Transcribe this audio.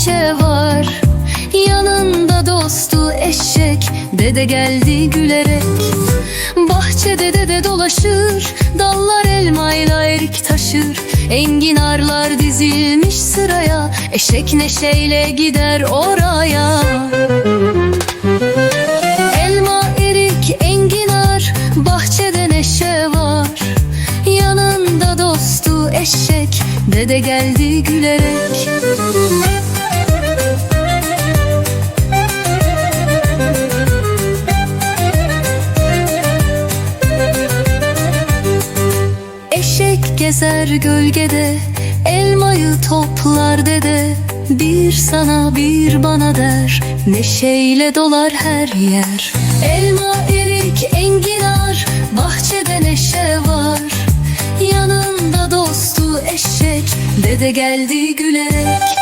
neşe var. Yanında dostu eşek. Dede geldi gülerek. Bahçede dede dolaşır. Dallar elmayla erik taşır. Enginarlar dizilmiş sıraya. Eşek neşeyle gider oraya. Elma, erik, enginar Bahçede neşe var. Yanında dostu eşek. Dede geldi gülerek. Gezer gölgede Elmayı toplar dede. Bir sana bir bana der Neşeyle dolar her yer. Elma, erik, enginar Bahçede neşe var. Yanında dostu eşek Dede geldi gülerek